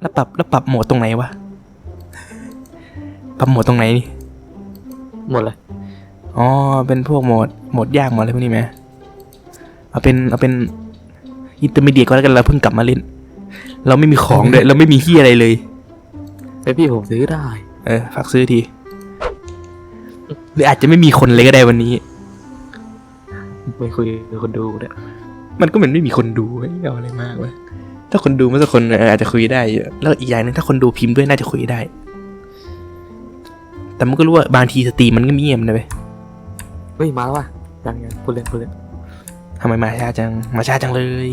แล้วปรับแล้วปรับโหมดตรงไหนวะ ปรับโหมดตรงไหนนี่หมดเลยอ๋อ เป็นพวกโหมด โหมดยากโหมดอะไรพวกนี้ไหมเอาเป็น เอาเป็นอินเตอร์มีเดียก็แล้วกันเราเพิ่งกลับมาเล่น เราไม่มีของด้วยเราไม่มีที่อะไรเลย ไอพี่ผมซื้อได้ เออฝากซื้อที หรืออาจจะไม่มีคนเลยก็ได้วันนี้ ไม่คุยกับคนดูเนี่ยมันก็เหมือนไม่มีคนดูเฮ้ยเอาอะไรมากวะ ถ้าคนดูมันสักคนเอออาจจะคุยได้อยู่แล้วอีกอย่างหนึงถ้าคนดูพิมพ์ด้วยน่าจะคุยได้ แต่มันก็รู้ว่าบางทีสตรีมมันก็เงียบนะเว้ยเฮ้ยมาแล้วว่ะยังยังพูดเล่นพูดเล่นทำไมมาช้าจัง มาช้าจังเลย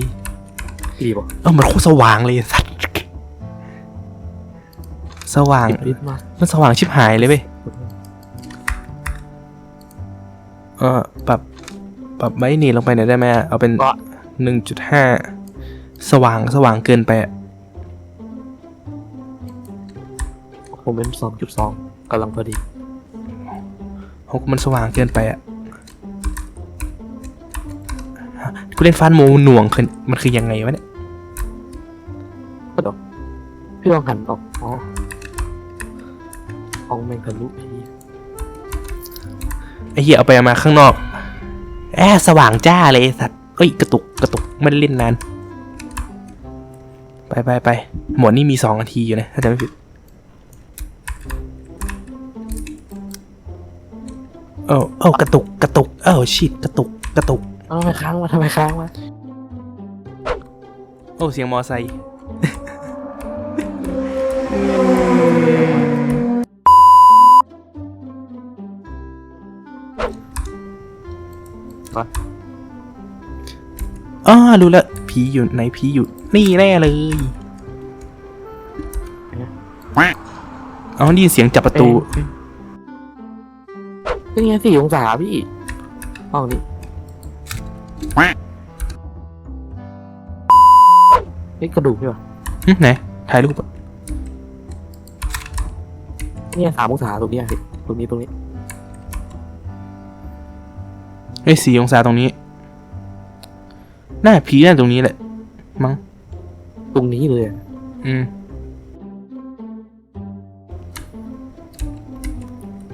ดีบอกเออมันโคตรสว่างเลยสัตว์สว่างรีบมากมันสว่างชิบหายเลยเว้ยเออปรับ ปรับไว้นี่ลงไปหน่อยได้ไหมอะเอาเป็นก็หนึ่งจุดห้า สว่างสว่างเกินไปอะผมเป็นสองจุดสองกำลังพอดีของกูมันสว่างเกินไปอะกูเล่นฟันโมหน่วงคือมันคือยังไงวะเนี่ยก็ดอกพี่ลองหันออกอ๋ออองแมงทะลุพี่ไอ้เหี้ยเอาไปเอามาข้างนอกแอบสว่างจ้าเลยไอ้สัตว์เอ้ยกระตุกกระตุกไม่ได้เล่นนาน ไปไปไปหมวดนี่มีสองนาทีอยู่นะถ้าจำไม่ผิดโอ้โอ้กระตุกกระตุกเอ้าชิดกระตุกกระตุกเอ้าทำไมค้างวะทำไมค้างวะโอ้เสียงมอไซค์วะอ๋อรู้แล้ว ผีอยู่ไหนผีอยู่ นี่แน่เลยอ๋อได้ยินเสียงจับประตูเอ้ยนี่ไงสี่องศาพี่ห้องนี้เฮ้ยกระดูกพี่วะหึไหนถ่ายรูปอะเนี่ยสามองศาตรงเนี้ยพี่ตรงนี้ตรงนี้เอ้ยสี่องศาตรงนี้ หน้าผีน่าตรงนี้แหละ มั้ง ตรงนี้เลยอะอืม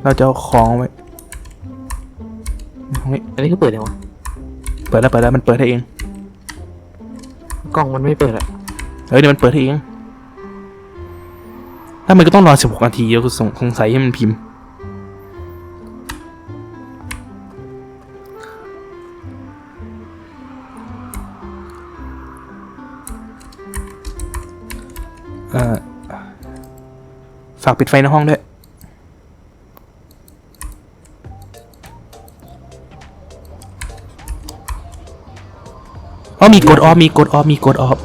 เราจะเอาของไว้ตรงนี้อันนี้ก็เปิดยังวะเปิดแล้วเปิดแล้วมันเปิดให้เอง กล้องมันไม่เปิดอะเฮ้ยเดี๋ยวมันเปิดให้เอง ถ้ามันก็ต้องรอสิบหกนาทีแล้วกูสงสงสัยให้มันพิมพ์ากปิดไฟในห้องด้วย อ๋อมีกดออฟมีกดออฟมีกดออฟ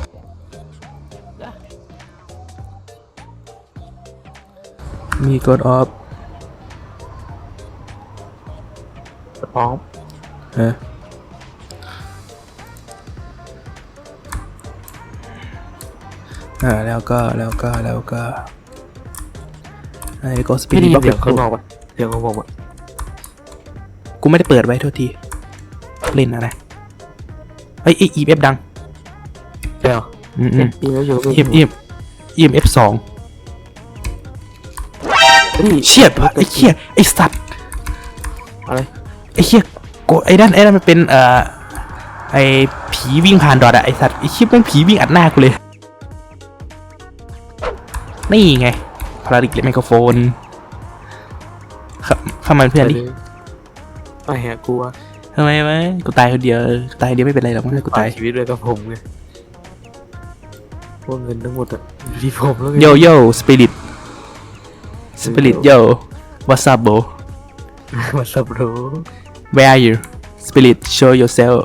มีกดออฟพร้อมเอออ่าแล้วก็แล้วก็แล้วก็ ไอ้ก็สปีพี่ดได้ยิบ็อนกเสียงข้างนอกปะเสียงของผมอะกูไม่ได้เปิดไว้โทษที เล่นอะไรเอ้ยอีเอฟดังใช่เหรออืมอืมพี่แล้วอยู่อีเอฟอีเอฟอีเอฟสองพี่เชี่ยไอ้เชี่ยไอ้สัตว์อะไรไอ้เชี่ยโกไอ้ด้านไอ้ด้านมันเป็นเอ่อไอ้ผีวิ่งผ่านดอทอะไอ้สัตว์ไอ้เชี่ยมันผีวิ่งอัดหน้ากูเลยนี่ไง พาราดิกเลไมโครโฟนเข้าเข้ามาเป็นเพื่อนดิไม่ฮะกลัวทำไมวะกูตายคนเดียวเออตายคนเดียวไม่เป็นไรหรอกมั้งกูตายชีวิตด้วยกับผมไงพวกเงินทั้งหมดอะอยู่ที่ผมแล้วไงโยโย่สปิริตสปิริตโย่ what's up bro มาสับรู้ where are you spirit show yourself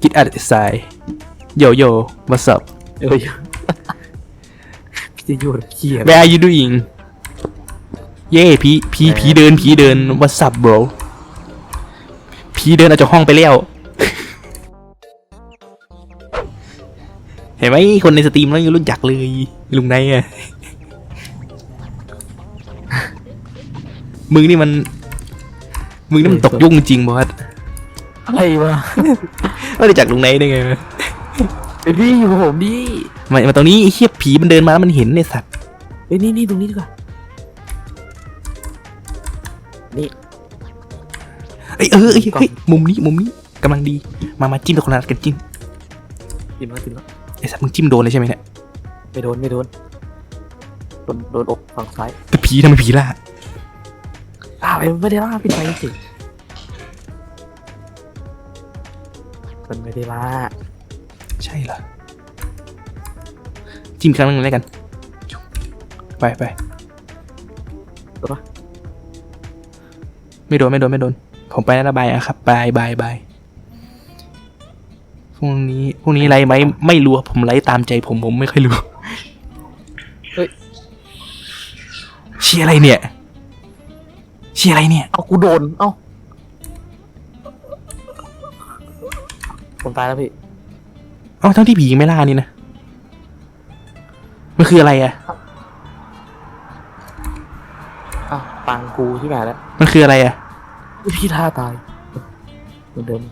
get out the side yo yo what's up เอ้ยพี่ จะอยู่เขียน where are you doing เย่ผีผีผีเดินผีเดิน what's up bro ผีเดินออกจากห้องไปแล้ว เห็นไหมคนในสตรีมแล้วยังรู้จักเลย ลุงไนอะมึงนี่มัน มึงนี่มันตกยุ่งจริงบอสอะไรวะ ไม่ได้จากลุงไนได้ไงวะ ไอพี่อยู่กับผมดิมามาตรงนี้ไอ้เหี้ยผีมันเดินมาแล้วมันเห็นเนี่ยสัตว์เอ้ยนี่นี่ตรงนี้ดีกว่านี่เอ้ยเออเอ้ยเฮ้ยมุมนี้มุมนี้กำลังดีมามาจิ้มตะคนละกันจิ้มกินแล้วกินแล้วไอ้สัตว์มึงจิ้มโดนเลยใช่ไหมเนี่ยไม่โดนไม่โดนโดนโดนอกฝั่งซ้ายแต่ผีทำไมผีล่าอ้าวมันไม่ได้ล่าปิดไฟสิมันไม่ได้ล่า ใช่เหรอจิ้มอีกครั้งหนึงแล้วกัน ไปไปถูกปะไม่โดนไม่โดนไม่โดน ผมไปแล้วนะบายอะครับบายบายบายพรุ่งนี้พรุ่งนี้ไลฟ์ไหมไม่รู้อะผมไลฟ์ตามใจผมผมไม่ค่อยรู้เฮ้ยเชียร์อะไรเนี่ยเชียร์อะไรเนี่ยเอากูโดน เอ้าผมตายแล้วพี่ เอ้าทั้งที่ผียังไม่ล่านี่นะ มันคืออะไรอะอ้าวปังกูที่ไหนแล้วมันคืออะไรอะพี่ท่าตายเหมือนเดิม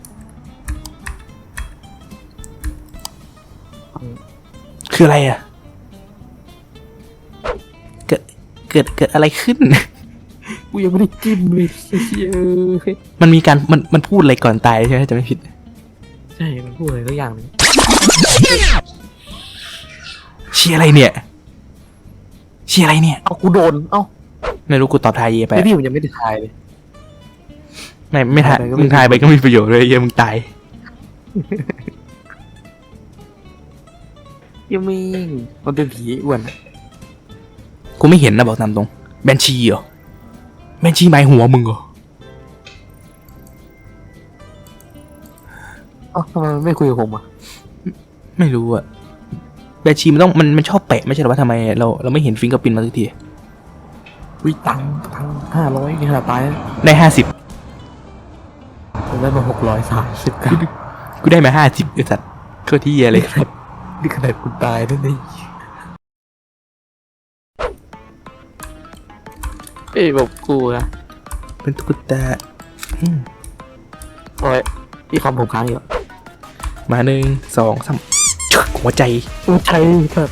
อืมคืออะไรอะเกิดเกิดเกิดอะไรขึ้น กูยังไม่ได้จิ้มเลยไอ้เหี้ยเอ้ยมันมีการมันมันพูดอะไรก่อนตายใช่ไหมจะไม่ผิด ใช่ มันพูดอะไรสักอย่างหนึง เชียร์อะไรเนี่ย เชียร์อะไรเนี่ยเอากูโดน เอ้าไม่รู้กูตอบทายเยไปไอพี่ผมยังไม่ได้ทายเลย ไม่ไม่ทายทายไปก็ไม่มึงทายไปก็ไม่มีประโยชน์เลยเหี้ยมึงตายยังไม่มันเป็นผีอ้วนกูไม่เห็นนะบอกตามตรง แบนชีเหรอ แบนชีหมายหัวมึงเหรอเอ้าทำไมมันไม่คุยกับผมอะ ไม่รู้อะแบนชีมันต้องมันมันชอบแปะไม่ใช่เหรอว่าทำไมเราเราไม่เห็นฟิงเกอร์ปินมาสักทีวิตังค์ตังห้าร้อยนี่ขนาดตายแล้วได้ห้าสิบผมได้มาหกร้อยสามสิบเก้ากูได้มาห้าสิบไอ้สัตว์โคตรที่เหี้ยเลยนี่ขนาดคุณตายด้วยนี่เอ้ยแบบกูนะเป็นตุ๊กตาอืมโอ้ยพี่คอมผมค้างอยู่มาหนึ่งสองสามชึก หัวใจอู้ใช่ครับ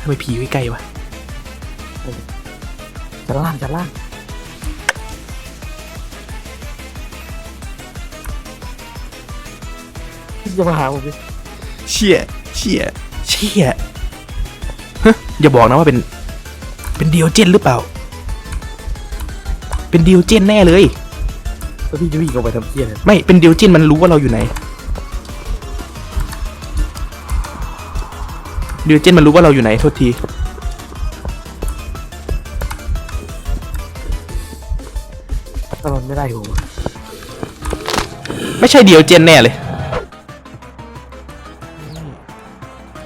ทำไมผีไว้ใกล้วะจะล่างจะล่างพี่จะมาหาผมดิเชี่ยเชี่ยเชี่ยฮะอย่าบอกนะว่าเป็น เป็นเดียวเจนหรือเปล่า เป็นเดียวเจนแน่เลย แล้วพี่จะวิ่งออกไปทำเพี้ยอะไรไม่เป็นเดียวเจนมันรู้ว่าเราอยู่ไหนเดียวเจนมันรู้ว่าเราอยู่ไหนโทษทีถ้ามันไม่ได้ผมอะไม่ใช่เดียวเจนแน่เลย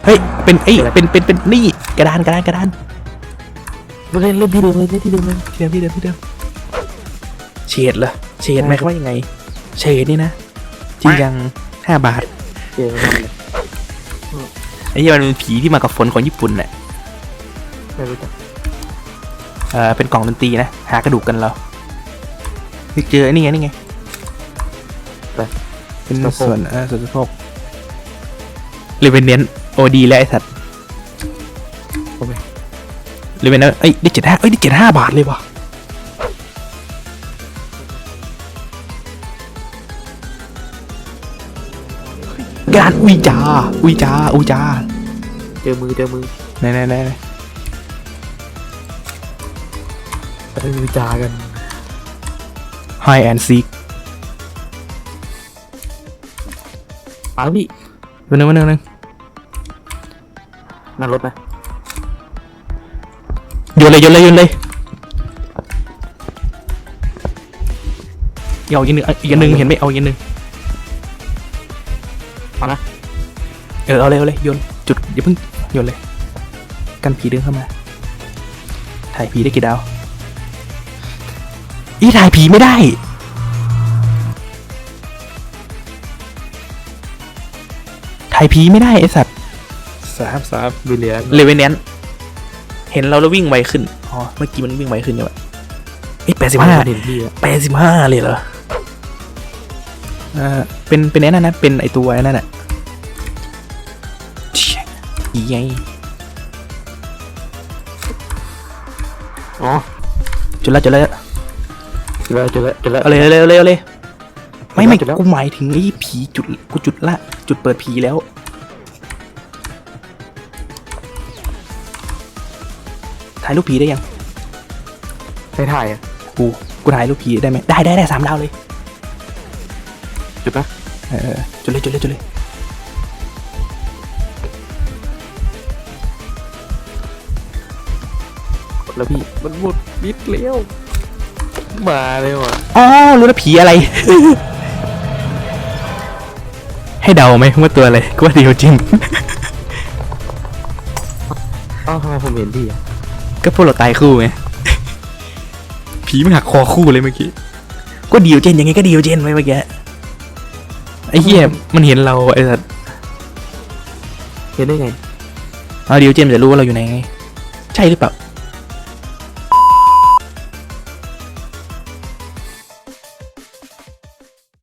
เฮ้ย เป็นเอ้ยเป็น เป็น เป็น นี่ กระดาน กระดาน กระดานไม่เล่นเล่นที่เดิมเลยเล่นที่เดิมเลยที่เดิมที่เดิมที่เดิมเฉดเหรอ เฉดไหมายความว่ายังไงเฉดนี่นะจริงยังห้าบาทเกมมันเลยไอ้เหี้ยมันเป็นผีที่มากับฝนของญี่ปุ่นน่ะไม่รู้จักเออเป็นกล่องดนตรีนะ หากระดูกกันเรานี่เจอไอ้นี่ไงนี่ไงไปเป็นสะโพกส่วนเออส่วนสะโพกเลเวนเนนโอดีแล้วไอ้สัตว์โอเคเลเวนเนนเอ้ยได้เจ็ดห้าเอ้ยได้เจ็ดห้าบาทเลยว่ะ อุยจาอุยจาอุยจาเจอมือเจอมือไหนไหนไหนไหนไปวิจากันไฮแอนซีกมาแล้วพี่วันนึงวันนึงวันนึงนั่งรถไหมโยนเลยโยนเลยโยนเลยเอาอีกหนึ่งเอาอีกอันหนึ่งเห็นไหมเอาอีกอันหนึ่ง เอานะ เออเอาเลยเอาเลยโยนจุดอย่าเพิ่งโยนเลย กันผีเดินเข้ามา ถ่ายผีได้กี่ดาว อีถ่ายผีไม่ได้ถ่ายผีไม่ได้ไอสัตว์สามสามวิเลียนเลเวนแนนเห็นเราแล้ววิ่งไวขึ้น อ๋อ เมื่อกี้มันวิ่งไวขึ้นเนี่ยวะเอ้แปดสิบห้าเด่นพี่อะแปดสิบห้าเลยเหรอ เออเป็นเป็นไอ้นั่นนะเป็นไอตัวไอ้นั่นแหละเชี่ยอีไงอ๋อจุดละจุดละเจอแล้วเจอแล้วเจอแล้ว เอาเลยเอาเลยเอาเลยเอาเลยไม่ไม่จุดแล้วกูหมายถึงไอ้ผีจุดกูจุดละ จุดเปิดผีแล้ว ถ่ายรูปผีได้ยังให้ถ่ายอะกูกูถ่ายรูปผีได้ไหมได้ได้ได้สามดาวเลย จุดนะเออจุดเลยจุดเลยจุดเลยกดแล้วพี่มันหมดนิดเลี้ยวมาเลยว่ะอ๋อรู้แล้วผีอะไร ให้เดาไหมว่าตัวอะไรกูว่าเดียวจริงอ้าวทำไมผมเห็นพี่อะก็พวกเราตายคู่ไง ผีมันหักคอคู่เลยเมื่อกี้ ก็เดียวเจนยังไงก็เดียวเจนไว้เมื่อกี้ ไอ้เหี้ยมันเห็นเราไอ้สัสเห็นได้ไงเอาเดียวเจนมันจะรู้ว่าเราอยู่ไหนไง ใช่หรือเปล่า